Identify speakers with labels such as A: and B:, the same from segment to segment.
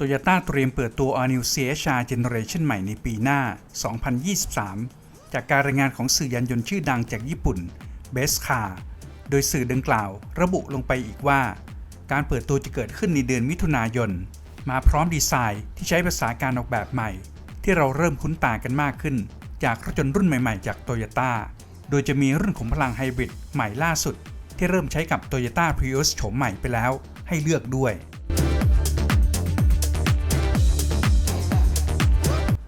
A: โตโยต้าเตรียมเปิดตัว All New CHR Generation ใหม่ในปีหน้า 2023 จากการรายงานของสื่อยานยนต์ชื่อดังจากญี่ปุ่น Best Car โดยสื่อดังกล่าว ระบุลงไปอีกว่า การเปิดตัวจะเกิดขึ้นในเดือนมิถุนายน มาพร้อมดีไซน์ที่ใช้ภาษาการออกแบบใหม่ ที่เราเริ่มคุ้นตากันมากขึ้น จากรถยนต์รุ่นใหม่ๆ จากโตโยต้าโดยจะมีรุ่นขุมพลังไฮบริดใหม่ล่าสุด ที่เริ่มใช้กับ Toyota Prius โฉมใหม่ไปแล้ว ให้เลือกด้วย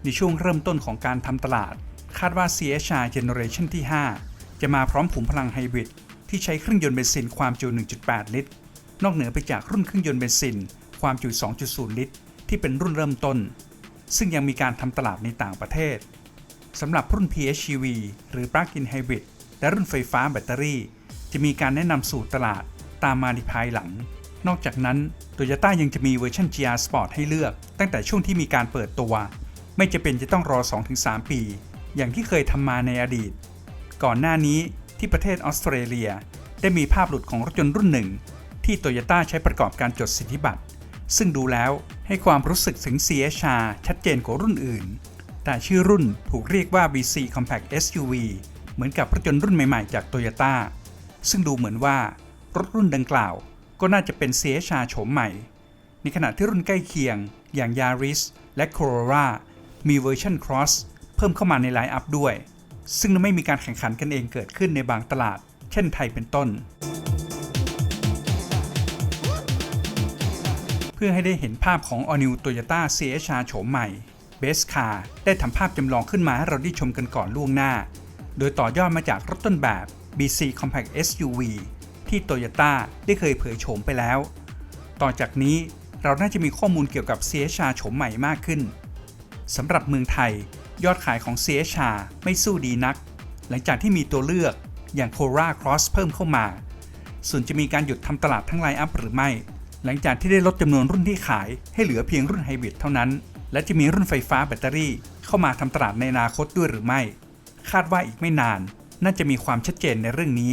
A: ในช่วงเริ่มต้นของการทำตลาด คาดว่า CHR Generation ที่ 5 จะมาพร้อมขุมพลังไฮบริดที่ใช้เครื่องยนต์เบนซินความจุ 1.8 ลิตร นอกเหนือไปจากรุ่นเครื่องยนต์เบนซินความจุ 2.0 ลิตร ที่เป็นรุ่นเริ่มต้น ซึ่งยังมีการทำตลาดในต่างประเทศสำหรับรุ่น PHEV หรือ Plug-in Hybrid และรุ่นไฟฟ้าแบตเตอรี่ จะมีการแนะนำสู่ตลาดตามมาในภายหลัง นอกจากนั้น Toyota ยังจะมีเวอร์ชัน GR Sport ให้เลือก ตั้งแต่ช่วงที่มีการเปิดตัว ไม่จะเป็นจะต้องรอ 2-3 ปี อย่างที่เคยทำมาในอดีต ก่อนหน้านี้ที่ประเทศออสเตรเลีย ได้มีภาพหลุดของรถยนต์รุ่นหนึ่ง ที่โตโยต้าใช้ประกอบการจดสิทธิบัตร ซึ่งดูแล้วให้ความรู้สึกถึง CHR ชัดเจนกว่ารุ่นอื่น แต่ชื่อรุ่นถูกเรียกว่า BC Compact SUV เหมือนกับรถยนต์รุ่นใหม่ๆจากโตโยต้าซึ่งดูเหมือนว่ารถรุ่นดังกล่าว ก็น่าจะเป็น CHR โฉมใหม่ ในขณะที่รุ่นใกล้เคียงอย่าง Yaris และ Corolla มีเวอร์ชัน Cross เพิ่มเข้ามาในไลน์อัพด้วย ซึ่งไม่มีการแข่งขันกันเองเกิดขึ้นในบางตลาด เช่นไทยเป็นต้น เพื่อให้ได้เห็นภาพของ All New Toyota CHR โฉมใหม่ Best Car ได้ทำภาพจำลองขึ้นมาให้เราได้ชมกันก่อนล่วงหน้า โดยต่อยอดมาจากรถต้นแบบ BC Compact SUV ที่ Toyota ได้เคยเผยโฉมไปแล้ว ต่อจากนี้เราน่าจะมีข้อมูลเกี่ยวกับ CHR โฉมใหม่มากขึ้น สำหรับเมืองไทย ยอดขายของ CHR ไม่สู้ดีนัก หลังจากที่มีตัวเลือกอย่าง Cora Cross เพิ่มเข้ามา ส่วนจะมีการหยุดทำตลาดทั้งไลน์อัพหรือไม่ หลังจากที่ได้ลดจำนวนรุ่นที่ขายให้เหลือเพียงรุ่นไฮบริดเท่านั้น และจะมีรุ่นไฟฟ้าแบตเตอรี่ เข้ามาทำตลาดในอนาคตด้วยหรือไม่ คาดว่าอีกไม่นาน น่าจะมีความชัดเจนในเรื่องนี้